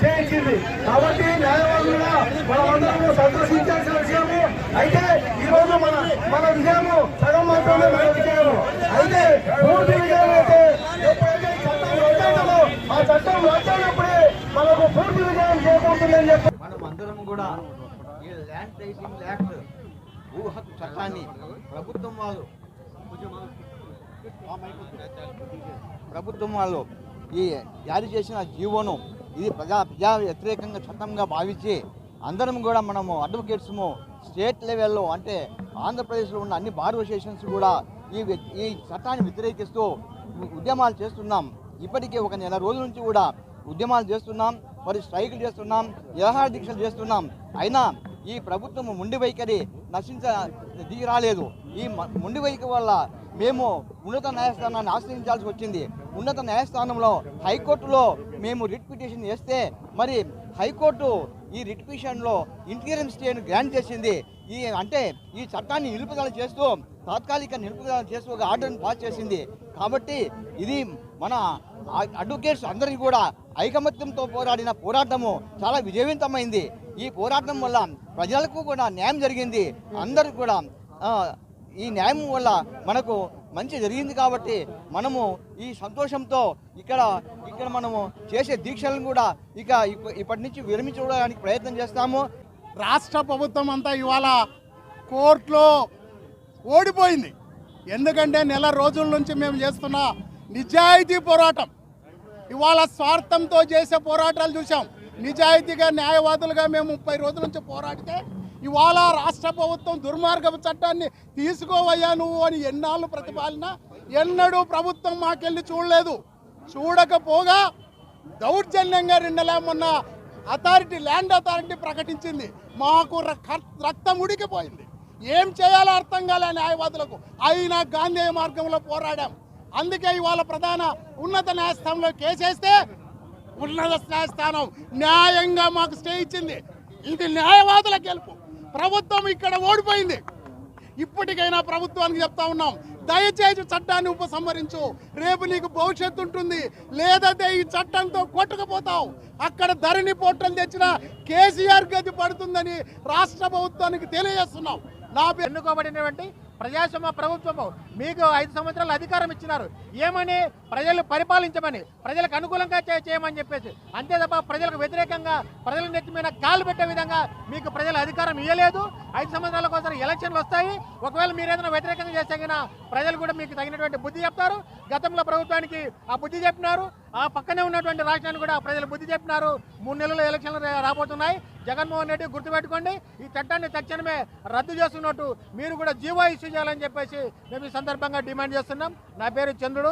చేయించింది కాబట్టి న్యాయవాదులుగా మనమందరం సంతోషించాల్సిన విషయము అయితే ఈ రోజు మన మన విజయము సగం మాత్రమే మన విజయము అయితే మనం అందరం కూడా ఈ ల్యాండ్ టైసింగ్ యాక్ట్ భూ హక్కు చట్టాన్ని ప్రభుత్వం వాళ్ళు ప్రభుత్వం వాళ్ళు ఈ జారీ చేసిన జీవోను ఇది ప్రజా ప్రజా వ్యతిరేకంగా చట్టంగా భావించి అందరం కూడా మనము అడ్వకేట్స్ము స్టేట్ లెవెల్లో అంటే ఆంధ్రప్రదేశ్లో ఉన్న అన్ని బార్ అసోసియేషన్స్ కూడా ఈ ఈ చట్టాన్ని వ్యతిరేకిస్తూ ఉద్యమాలు చేస్తున్నాం. ఇప్పటికే ఒక నెల రోజుల నుంచి కూడా ఉద్యమాలు చేస్తున్నాం. మరి స్ట్రైకులు చేస్తున్నాం నిరాహార దీక్షలు చేస్తున్నాం. అయినా ఈ ప్రభుత్వం ముండి వైఖరి నశించ దిగి రాలేదు. ఈ ముండి వైఖరి వల్ల మేము ఉన్నత న్యాయస్థానాన్ని ఆశ్రయించాల్సి వచ్చింది. ఉన్నత న్యాయస్థానంలో హైకోర్టులో మేము రిట్ పిటిషన్ వేస్తే మరి హైకోర్టు ఈ రిట్ పిటిషన్లో ఇంటీరియం స్టేను గ్రాంట్ చేసింది. ఈ అంటే ఈ చట్టాన్ని నిలుపుదల చేస్తూ తాత్కాలిక నిలుపుదల చేస్తూ ఒక ఆర్డర్ని పాస్ చేసింది. కాబట్టి ఇది మన అడ్వకేట్స్ అందరికీ కూడా ఐకమత్యంతో పోరాడిన పోరాటము చాలా విజయవంతమైంది. ఈ పోరాటం వల్ల ప్రజలకు కూడా న్యాయం జరిగింది. అందరూ కూడా ఈ న్యాయం వల్ల మనకు మంచి జరిగింది కాబట్టి మనము ఈ సంతోషంతో ఇక్కడ ఇక్కడ మనము చేసే దీక్షలను కూడా ఇక ఇప్ప- ఇప్పటి నుంచి విరమించుకోవడానికి ప్రయత్నం చేస్తాము. రాష్ట్ర ప్రభుత్వం అంతా ఇవాళ కోర్టులో ఓడిపోయింది. ఎందుకంటే నెల రోజుల నుంచి మేము చేస్తున్న నిజాయితీ పోరాటం. ఇవాళ స్వార్థంతో చేసే పోరాటాలు చూసాం నిజాయితీగా న్యాయవాదులుగా మేము ముప్పై రోజుల నుంచి పోరాడితే ఇవాళ రాష్ట్ర ప్రభుత్వం దుర్మార్గపు చట్టాన్ని తీసుకోవయ్యా నువ్వు అని ఎన్నాళ్ళు ప్రతిపాలన ఎన్నడూ ప్రభుత్వం మాకెళ్ళి చూడలేదు. చూడకపోగా దౌర్జన్యంగా రెండేళ్ళ మొన్న అథారిటీ ల్యాండ్ అథారిటీ ప్రకటించింది. మాకు రక్- రక్తం ఉడికిపోయింది. ఏం చేయాలో అర్థం కాలే న్యాయవాదులకు. అయినా గాంధీ మార్గంలో పోరాడాం. అందుకే ఇవాళ ప్రధాన ఉన్నత న్యాయస్థానంలో కేసేస్తే ఉన్నత న్యాయస్థానం న్యాయంగా మాకు స్టే ఇచ్చింది. ఇది న్యాయవాదుల గెలుపు. ప్రభుత్వం ఇక్కడ ఓడిపోయింది. ఇప్పటికైనా ప్రభుత్వానికి చెప్తా ఉన్నాం దయచేసి చట్టాన్ని ఉపసంహరించు. రేపు నీకు భవిష్యత్తు ఉంటుంది. లేదంటే ఈ చట్టంతో కొట్టుకుపోతావు. అక్కడ ధరణి పోర్టల్ తెచ్చిన కేసీఆర్ గది పడుతుందని రాష్ట్ర ప్రభుత్వానికి తెలియజేస్తున్నాం. నా ఎన్నుకోబడినటువంటి ప్రజాస్వామ్య ప్రభుత్వము మీకు ఐదు సంవత్సరాలు అధికారం ఇచ్చినారు. ఏమని? ప్రజలు పరిపాలించమని ప్రజలకు అనుకూలంగా చేయమని చెప్పేసి. అంతే తప్ప ప్రజలకు వ్యతిరేకంగా ప్రజల నెత్తి మీద కాలు పెట్టే విధంగా మీకు ప్రజలు అధికారం ఇవ్వలేదు ఐదు సంవత్సరాల కోసం ఎలక్షన్లు వస్తాయి. ఒకవేళ మీరు ఏదైనా వ్యతిరేకంగా చేస్తే ప్రజలు కూడా మీకు తగినటువంటి బుద్ధి చెప్తారు. గతంలో ప్రభుత్వానికి ఆ బుద్ధి చెప్పినారు. ఆ పక్కనే ఉన్నటువంటి రాష్ట్రాన్ని కూడా ప్రజలు బుద్ధి చెప్పినారు. మూడు నెలలు ఎలక్షన్లు రాబోతున్నాయి. జగన్మోహన్ రెడ్డి గుర్తుపెట్టుకోండి ఈ చట్టాన్ని తక్షణమే రద్దు చేస్తున్నట్టు మీరు కూడా జీవో ఇష్యూ చేయాలని చెప్పేసి మేము ఈ సందర్భంగా డిమాండ్ చేస్తున్నాం. నా పేరు చంద్రుడు.